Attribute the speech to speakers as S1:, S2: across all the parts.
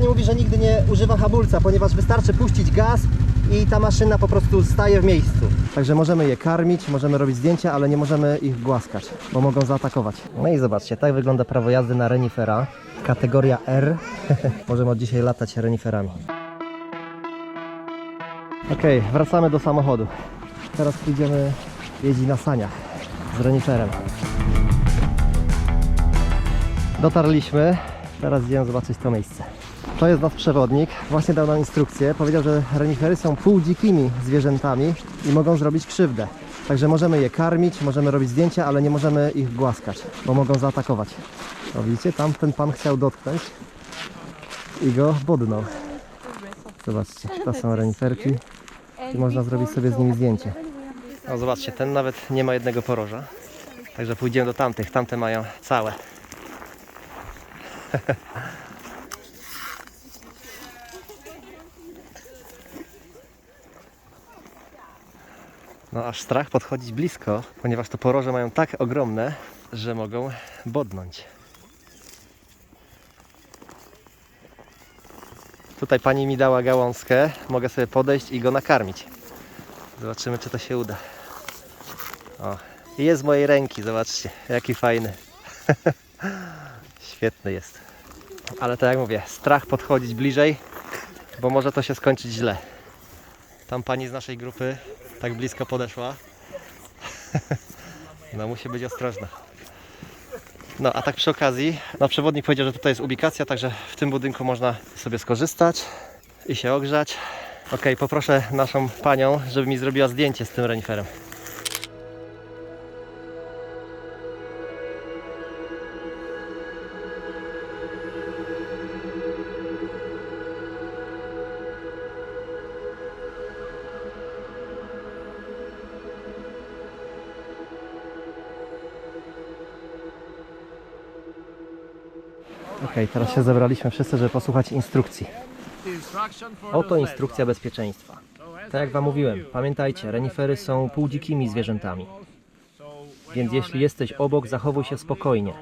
S1: Pani mówi, że nigdy nie używa hamulca, ponieważ wystarczy puścić gaz i ta maszyna po prostu staje w miejscu. Także możemy je karmić, możemy robić zdjęcia, ale nie możemy ich głaskać, bo mogą zaatakować. No i zobaczcie, tak wygląda prawo jazdy na renifera. Kategoria R. możemy od dzisiaj latać reniferami. Okej, wracamy do samochodu. Teraz pójdziemy jeździć na saniach z reniferem. Dotarliśmy, teraz idziemy zobaczyć to miejsce. To jest nasz przewodnik, właśnie dał nam instrukcję. Powiedział, że renifery są półdzikimi zwierzętami i mogą zrobić krzywdę. Także możemy je karmić, możemy robić zdjęcia, ale nie możemy ich głaskać, bo mogą zaatakować. O widzicie, tam ten pan chciał dotknąć i go bodnął. Zobaczcie, to są reniferki i można zrobić sobie z nimi zdjęcie. No zobaczcie, ten nawet nie ma jednego poroża. Także pójdziemy do tamtych, tamte mają całe. No aż strach podchodzić blisko, ponieważ to poroże mają tak ogromne, że mogą bodnąć. Tutaj pani mi dała gałązkę, mogę sobie podejść i go nakarmić. Zobaczymy czy to się uda. O, jest z mojej ręki, zobaczcie, jaki fajny. Świetny jest. Ale tak jak mówię, strach podchodzić bliżej, bo może to się skończyć źle. Tam pani z naszej grupy tak blisko podeszła. No musi być ostrożna. No a tak przy okazji, no przewodnik powiedział, że tutaj jest ubikacja, także w tym budynku można sobie skorzystać i się ogrzać. Ok, poproszę naszą panią, żeby mi zrobiła zdjęcie z tym reniferem. Ok, teraz się zebraliśmy wszyscy, żeby posłuchać instrukcji. Oto instrukcja bezpieczeństwa. Tak jak Wam mówiłem, pamiętajcie, renifery są półdzikimi zwierzętami. Więc jeśli jesteś obok, zachowuj się spokojnie.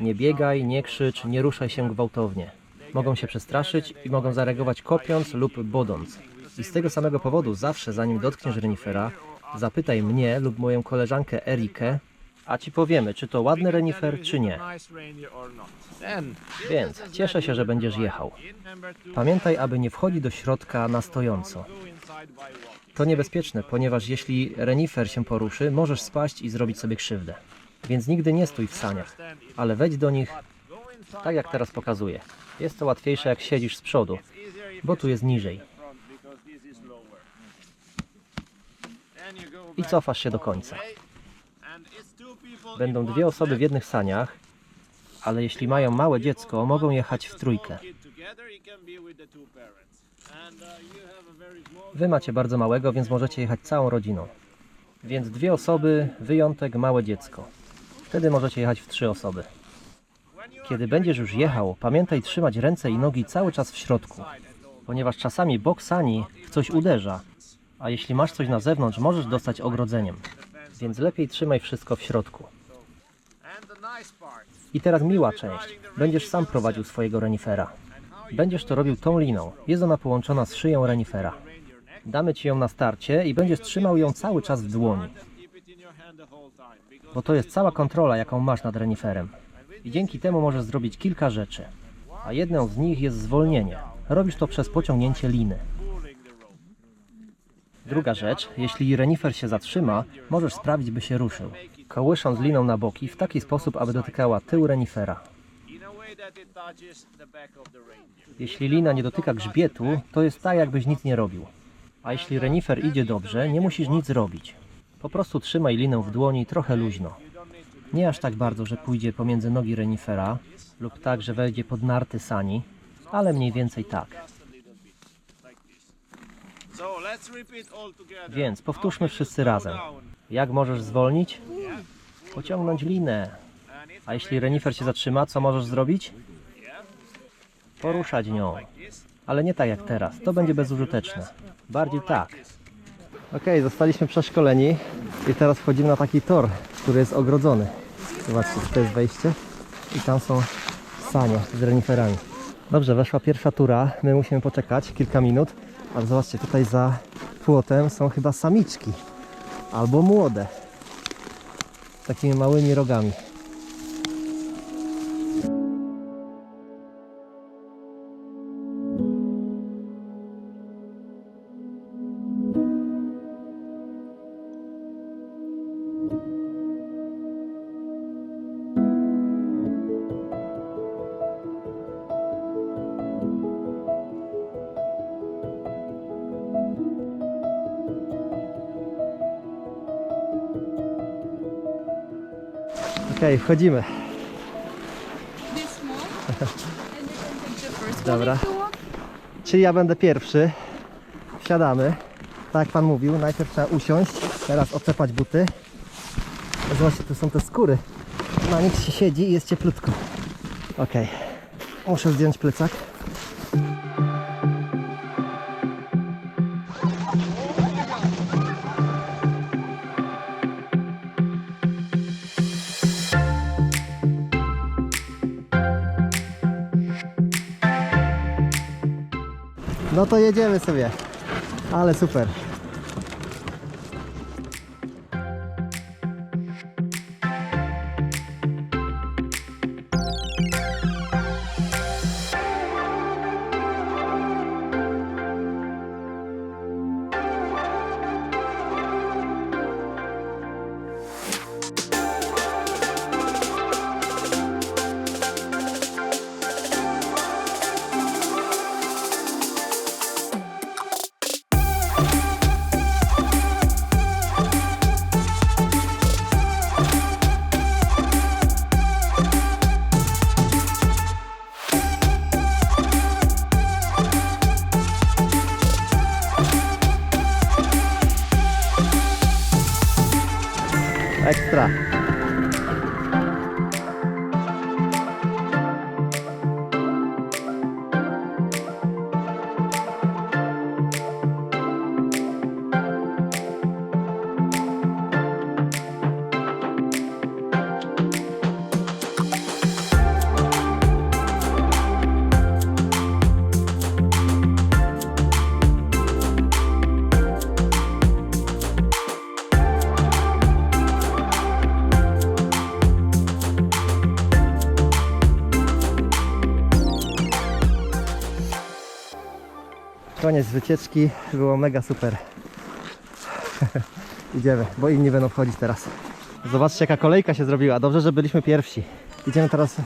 S1: Nie biegaj, nie krzycz, nie ruszaj się gwałtownie. Mogą się przestraszyć i mogą zareagować kopiąc lub bodąc. I z tego samego powodu zawsze zanim dotkniesz renifera, zapytaj mnie lub moją koleżankę Erikę, a Ci powiemy, czy to ładny renifer, czy nie. Więc cieszę się, że będziesz jechał. Pamiętaj, aby nie wchodzić do środka na stojąco. To niebezpieczne, ponieważ jeśli renifer się poruszy, możesz spaść i zrobić sobie krzywdę. Więc nigdy nie stój w saniach, ale wejdź do nich tak jak teraz pokazuję. Jest to łatwiejsze jak siedzisz z przodu, bo tu jest niżej. I cofasz się do końca. Będą dwie osoby w jednych saniach, ale jeśli mają małe dziecko, mogą jechać w trójkę. Wy macie bardzo małego, więc możecie jechać całą rodziną. Więc dwie osoby, wyjątek małe dziecko. Wtedy możecie jechać w trzy osoby. Kiedy będziesz już jechał, pamiętaj trzymać ręce i nogi cały czas w środku, ponieważ czasami bok sani w coś uderza, a jeśli masz coś na zewnątrz, możesz dostać ogrodzeniem. Więc lepiej trzymaj wszystko w środku. I teraz miła część. Będziesz sam prowadził swojego renifera. Będziesz to robił tą liną. Jest ona połączona z szyją renifera. Damy Ci ją na starcie i będziesz trzymał ją cały czas w dłoni. Bo to jest cała kontrola, jaką masz nad reniferem. I dzięki temu możesz zrobić kilka rzeczy. A jedną z nich jest zwolnienie. Robisz to przez pociągnięcie liny. Druga rzecz, jeśli renifer się zatrzyma, możesz sprawić, by się ruszył. Kołysząc liną na boki w taki sposób, aby dotykała tył renifera. Jeśli lina nie dotyka grzbietu, to jest tak, jakbyś nic nie robił. A jeśli renifer idzie dobrze, nie musisz nic robić. Po prostu trzymaj linę w dłoni trochę luźno. Nie aż tak bardzo, że pójdzie pomiędzy nogi renifera, lub tak, że wejdzie pod narty sani, ale mniej więcej tak. Więc powtórzmy wszyscy razem. Jak możesz zwolnić? Pociągnąć linę. A jeśli renifer się zatrzyma, co możesz zrobić? Poruszać nią. Ale nie tak jak teraz. To będzie bezużyteczne. Bardziej tak. Ok, zostaliśmy przeszkoleni i teraz wchodzimy na taki tor, który jest ogrodzony. Zobaczcie, to jest wejście i tam są sanie z reniferami. Dobrze, weszła pierwsza tura. My musimy poczekać kilka minut. Ale zobaczcie, tutaj za płotem są chyba samiczki. Albo młode. Takimi małymi rogami. Dobra.
S2: one if you want.
S1: Czyli ja będę pierwszy. Wsiadamy. Tak jak pan mówił, najpierw trzeba usiąść, teraz oczepać buty. Zobaczcie, tu są te skóry. Na nich się siedzi i jest cieplutko. Okej. Muszę zdjąć plecak. No to jedziemy sobie. Ale super. Koniec wycieczki. Było mega super. Idziemy, bo inni będą wchodzić teraz. Zobaczcie jaka kolejka się zrobiła. Dobrze, że byliśmy pierwsi. Idziemy teraz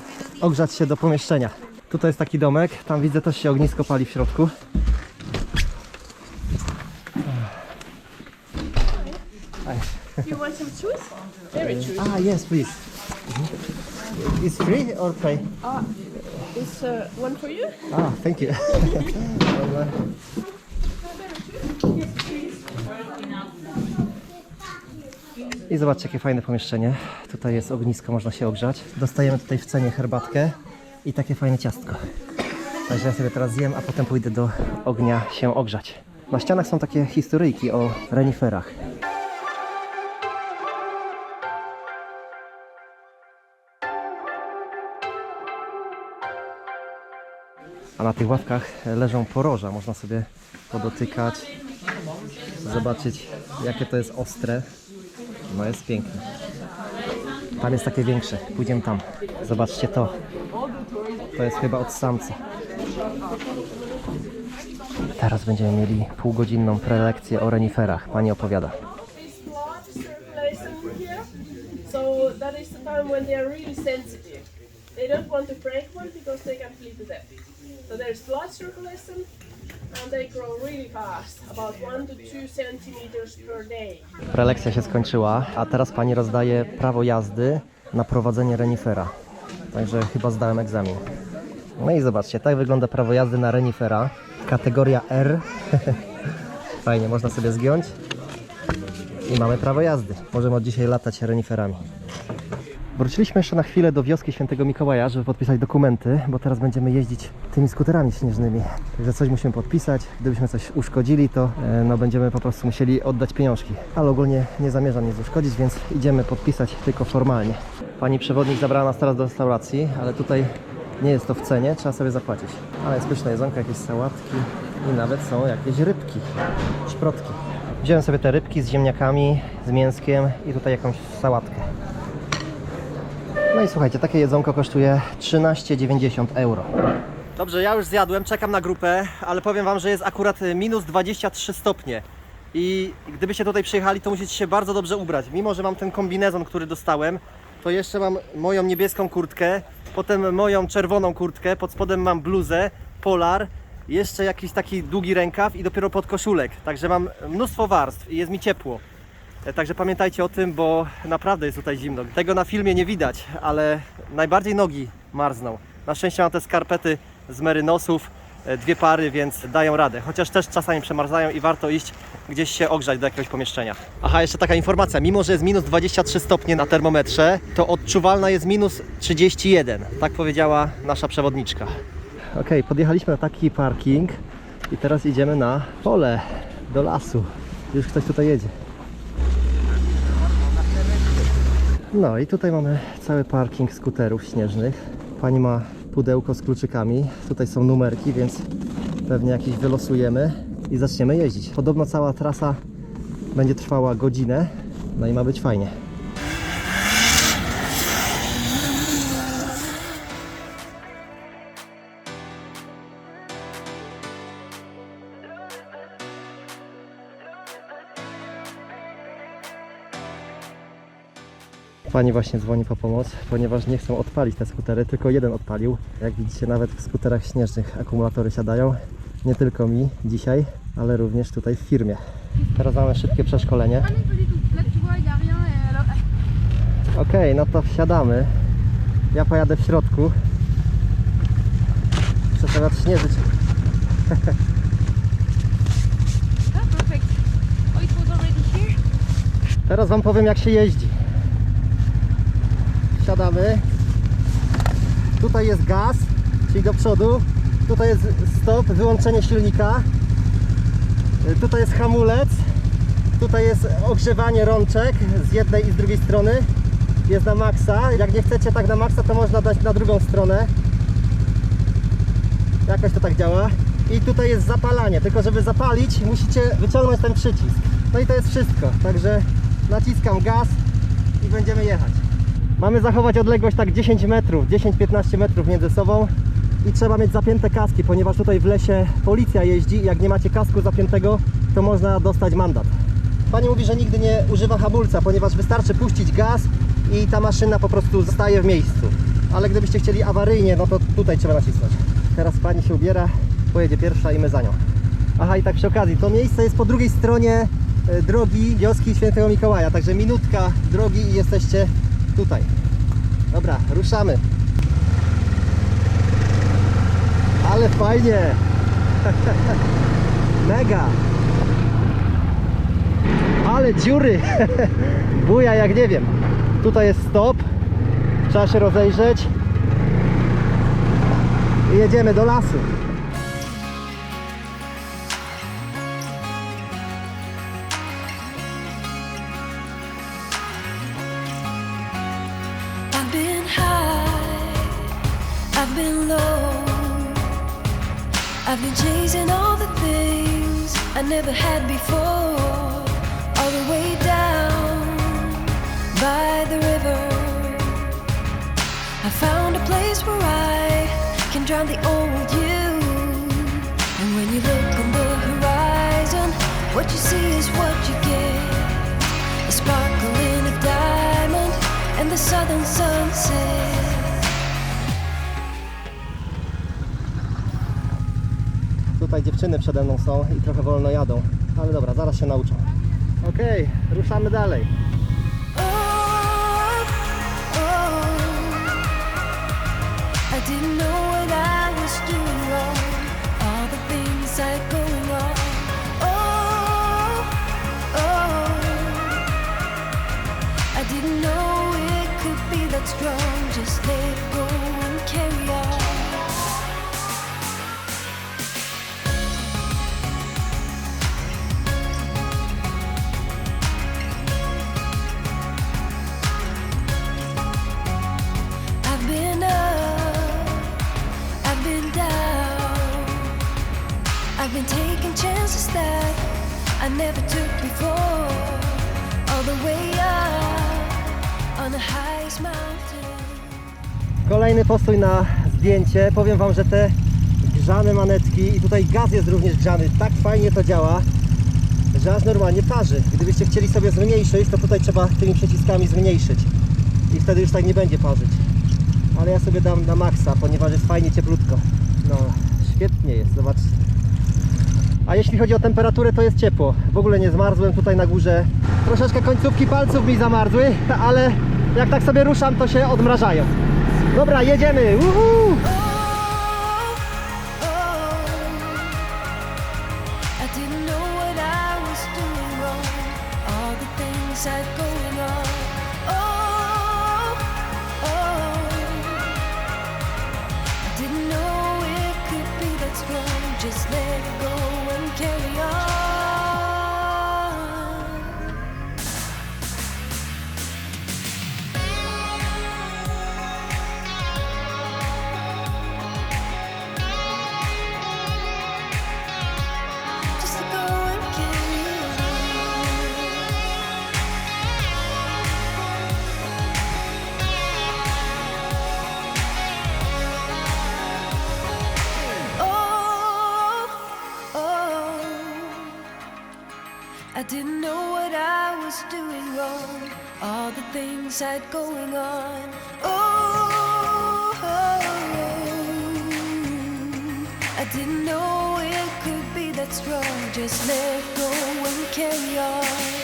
S1: ogrzać się do pomieszczenia. Tutaj jest taki domek. Tam widzę też się ognisko pali w środku.
S3: You want some juice? Berry juice.
S1: Ah, yes, please. It's free or pay?
S3: It's uh, one for you.
S1: Ah, thank you. I zobaczcie, jakie fajne pomieszczenie. Tutaj jest ognisko, można się ogrzać. Dostajemy tutaj w cenie herbatkę i takie fajne ciastko. Także ja sobie teraz zjem, a potem pójdę do ognia się ogrzać. Na ścianach są takie historyjki o reniferach. A na tych ławkach leżą poroża. Można sobie podotykać, zobaczyć jakie to jest ostre. No jest piękne. Tam jest takie większe. Pójdziemy tam. Zobaczcie to. To jest chyba od samca. Teraz będziemy mieli półgodzinną prelekcję o reniferach. Pani opowiada.
S3: They don't want to break one because they can bleed to death. So there's blood circulation and they grow really fast, about one to two centimeters per day.
S1: Prelekcja się skończyła, a teraz pani rozdaje prawo jazdy na prowadzenie renifera. Także chyba zdałem egzamin. No i zobaczcie, tak wygląda prawo jazdy na renifera. Kategoria R. Fajnie, można sobie zgiąć. I mamy prawo jazdy. Możemy od dzisiaj latać reniferami. Wróciliśmy jeszcze na chwilę do wioski Świętego Mikołaja, żeby podpisać dokumenty, bo teraz będziemy jeździć tymi skuterami śnieżnymi. Także coś musimy podpisać. Gdybyśmy coś uszkodzili, to e, no, będziemy po prostu musieli oddać pieniążki. Ale ogólnie nie zamierzam nic uszkodzić, więc idziemy podpisać tylko formalnie. Pani przewodnik zabrała nas teraz do restauracji, ale tutaj Nie jest to w cenie, trzeba sobie zapłacić. Ale jest pyszne jedzonko, jakieś sałatki i nawet są jakieś rybki, szprotki. Wziąłem sobie te rybki z ziemniakami, z mięskiem i tutaj jakąś sałatkę. No i słuchajcie, takie jedzonko kosztuje 13,90 euro. Dobrze, ja już zjadłem, czekam na grupę, ale powiem Wam, że jest akurat minus 23 stopnie. I gdybyście tutaj przyjechali, to musicie się bardzo dobrze ubrać. Mimo, że mam ten kombinezon, który dostałem, to jeszcze mam moją niebieską kurtkę, potem moją czerwoną kurtkę, pod spodem mam bluzę, polar, jeszcze jakiś taki długi rękaw i dopiero podkoszulek. Także mam mnóstwo warstw i jest mi ciepło. E, Także pamiętajcie o tym, bo naprawdę jest tutaj zimno. Tego na filmie nie widać, ale najbardziej nogi marzną. Na szczęście mam te skarpety z merynosów, e, dwie pary, więc dają radę. Chociaż też czasami przemarzają i warto iść gdzieś się ogrzać do jakiegoś pomieszczenia. Aha, jeszcze taka informacja. Mimo, że jest minus 23 stopnie na termometrze, to odczuwalna jest minus 31. Tak powiedziała nasza przewodniczka. Okej, podjechaliśmy na taki parking i teraz idziemy na pole, do lasu. Już ktoś tutaj jedzie. No i tutaj mamy cały parking skuterów śnieżnych. Pani ma pudełko z kluczykami. Tutaj są numerki, więc pewnie jakieś wylosujemy i zaczniemy jeździć. Podobno cała trasa będzie trwała godzinę. No i ma być fajnie. Pani właśnie dzwoni po pomoc, ponieważ nie chcą odpalić te skutery, tylko jeden odpalił. Jak widzicie, nawet w skuterach śnieżnych akumulatory siadają. Nie tylko mi dzisiaj, ale również tutaj w firmie. Teraz mamy szybkie przeszkolenie. Okej, no to wsiadamy. Ja pojadę w środku. Muszę teraz śnieżyć. Teraz Wam powiem jak się jeździ. Wsiadamy. Tutaj jest gaz, czyli do przodu. Tutaj jest stop, wyłączenie silnika. Tutaj jest hamulec. Tutaj jest ogrzewanie rączek z jednej i z drugiej strony. Jest na maksa. Jak nie chcecie tak na maksa, to można dać na drugą stronę. Jakoś to tak działa. I tutaj jest zapalanie, tylko żeby zapalić musicie wyciągnąć ten przycisk. No i to jest wszystko, także naciskam gaz i będziemy jechać. Mamy zachować odległość tak 10 metrów, 10-15 metrów między sobą i trzeba mieć zapięte kaski, ponieważ tutaj w lesie policja jeździ i jak nie macie kasku zapiętego, to można dostać mandat. Pani mówi, że nigdy nie używa hamulca, ponieważ wystarczy puścić gaz i ta maszyna po prostu zostaje w miejscu. Ale gdybyście chcieli awaryjnie, no to tutaj trzeba nacisnąć. Teraz pani się ubiera, pojedzie pierwsza i my za nią. Aha, i tak przy okazji, to miejsce jest po drugiej stronie e, drogi wioski Świętego Mikołaja, także minutka drogi i jesteście tutaj. Dobra, ruszamy. Ale fajnie! Mega! Ale dziury! Buja jak nie wiem. Tutaj jest stop. Trzeba się rozejrzeć. I jedziemy do lasu.
S4: Low. I've been chasing all the things I never had before. All the way down by the river. I found a place where I can drown the old you. And when you look on the horizon, what you see is what you get. A sparkle in a diamond and the southern sunset.
S1: Tutaj dziewczyny przede mną są i trochę wolno jadą. Ale dobra, zaraz się nauczą. Okej, ruszamy dalej.
S4: I never took before. All the way up on the highest mountain.
S1: Kolejny postój na zdjęcie. Powiem Wam, że te grzane manetki i tutaj gaz jest również grzany. Tak fajnie to działa, że aż normalnie parzy. Gdybyście chcieli sobie zmniejszyć, to tutaj trzeba tymi przyciskami zmniejszyć. I wtedy już tak nie będzie parzyć. Ale ja sobie dam na maksa, ponieważ jest fajnie cieplutko. No, świetnie jest, zobaczcie. A jeśli chodzi o temperaturę, to jest ciepło. W ogóle nie zmarzłem tutaj na górze. Troszeczkę końcówki palców mi zamarzły, ale jak tak sobie ruszam, to się odmrażają. Dobra, jedziemy! Uhu!
S4: Things I'd going on. Oh, I didn't know it could be that strong. Just let go and carry on.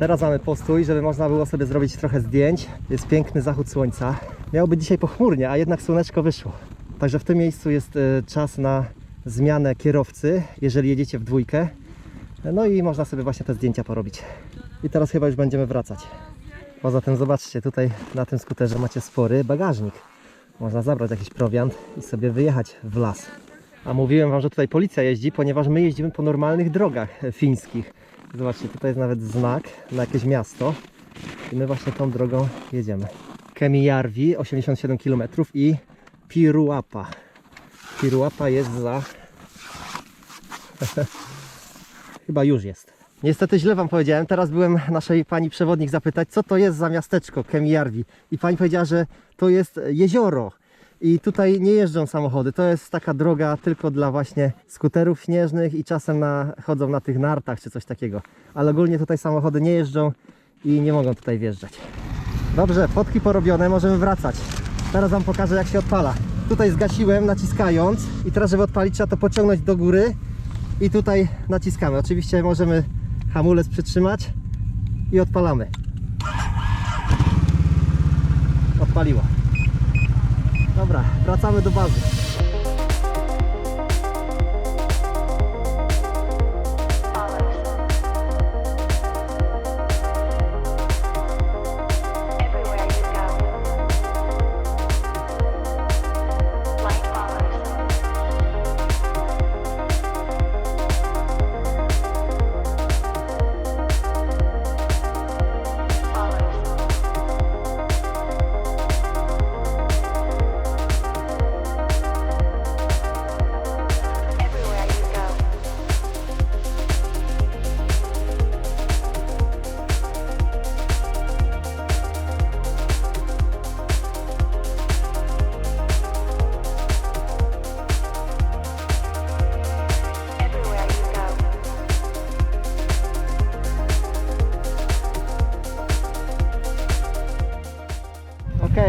S1: Teraz mamy postój, żeby można było sobie zrobić trochę zdjęć. Jest piękny zachód słońca. Miało być dzisiaj pochmurnie, a jednak słoneczko wyszło. Także w tym miejscu jest e, czas na zmianę kierowcy, jeżeli jedziecie w dwójkę. No i można sobie właśnie te zdjęcia porobić. I teraz chyba już będziemy wracać. Poza tym zobaczcie, tutaj na tym skuterze macie spory bagażnik. Można zabrać jakiś prowiant i sobie wyjechać w las. A mówiłem Wam, że tutaj policja jeździ, ponieważ my jeździmy po normalnych drogach e, fińskich. Zobaczcie, tutaj jest nawet znak na jakieś miasto i my właśnie tą drogą jedziemy. Kemijärvi 87 km i Piruapa. Piruapa jest za... Chyba już jest. Niestety źle Wam powiedziałem. Teraz byłem naszej pani przewodnik zapytać, co to jest za miasteczko Kemijärvi. I pani powiedziała, że to jest jezioro. I tutaj nie jeżdżą samochody. To jest taka droga tylko dla właśnie skuterów śnieżnych i czasem na, chodzą na tych nartach czy coś takiego. Ale ogólnie tutaj samochody nie jeżdżą i nie mogą tutaj wjeżdżać. Dobrze, fotki porobione, możemy wracać. Teraz Wam pokażę jak się odpala. Tutaj zgasiłem naciskając i teraz żeby odpalić trzeba to pociągnąć do góry i tutaj naciskamy. Oczywiście możemy hamulec przytrzymać i odpalamy. Odpaliło. Dobra, wracamy do bazy.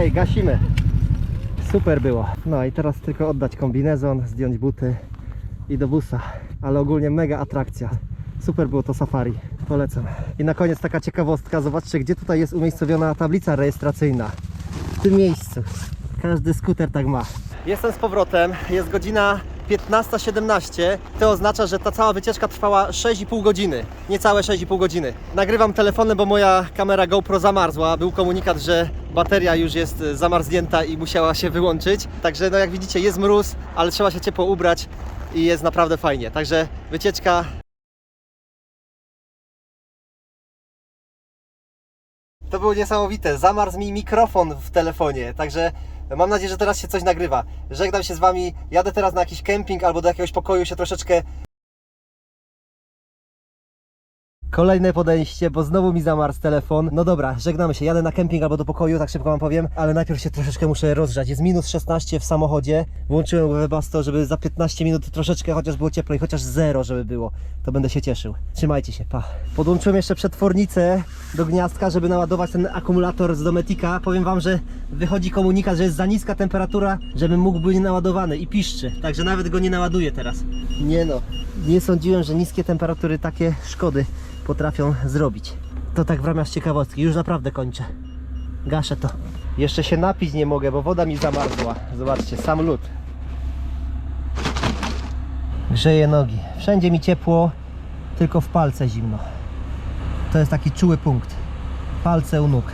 S1: Okej, gasimy. Super było. No i teraz tylko oddać kombinezon, zdjąć buty i do busa. Ale ogólnie mega atrakcja. Super było to safari. Polecam. I na koniec taka ciekawostka. Zobaczcie, gdzie tutaj jest umiejscowiona tablica rejestracyjna. W tym miejscu. Każdy skuter tak ma. Jestem z powrotem. Jest godzina 15.17. To oznacza, że ta cała wycieczka trwała 6,5 godziny. Niecałe 6,5 godziny. Nagrywam telefonem, bo moja kamera GoPro zamarzła. Był komunikat, że bateria już jest e, zamarznięta i musiała się wyłączyć. Także no jak widzicie jest mróz, ale trzeba się ciepło ubrać i jest naprawdę fajnie. Także wycieczka To było niesamowite. Zamarzł mi mikrofon w telefonie, także mam nadzieję, że teraz się coś nagrywa. Żegnam się z Wami. Jadę teraz na jakiś kemping albo do jakiegoś pokoju się troszeczkę. Kolejne podejście, bo znowu mi zamarzł telefon. No dobra, żegnamy się. Jadę na kemping albo do pokoju, tak szybko Wam powiem, ale najpierw się troszeczkę muszę rozgrzać. Jest minus 16 w samochodzie. Włączyłem Webasto, żeby za 15 minut troszeczkę chociaż było ciepło i chociaż zero, żeby było. To będę się cieszył. Trzymajcie się, pa. Podłączyłem jeszcze przetwornicę do gniazdka, żeby naładować ten akumulator z Dometika. Powiem Wam, że wychodzi komunikat, że jest za niska temperatura, żebym mógł być naładowany i piszczy. Także nawet go nie naładuję teraz. Nie no, nie sądziłem, że niskie temperatury takie szkody potrafią zrobić. To tak w ramach ciekawostki. Już naprawdę kończę. Gaszę to. Jeszcze się napić nie mogę, bo woda mi zamarzła. Zobaczcie, sam lód. Grzeję nogi. Wszędzie mi ciepło, tylko w palce zimno. To jest taki czuły punkt. Palce u nóg.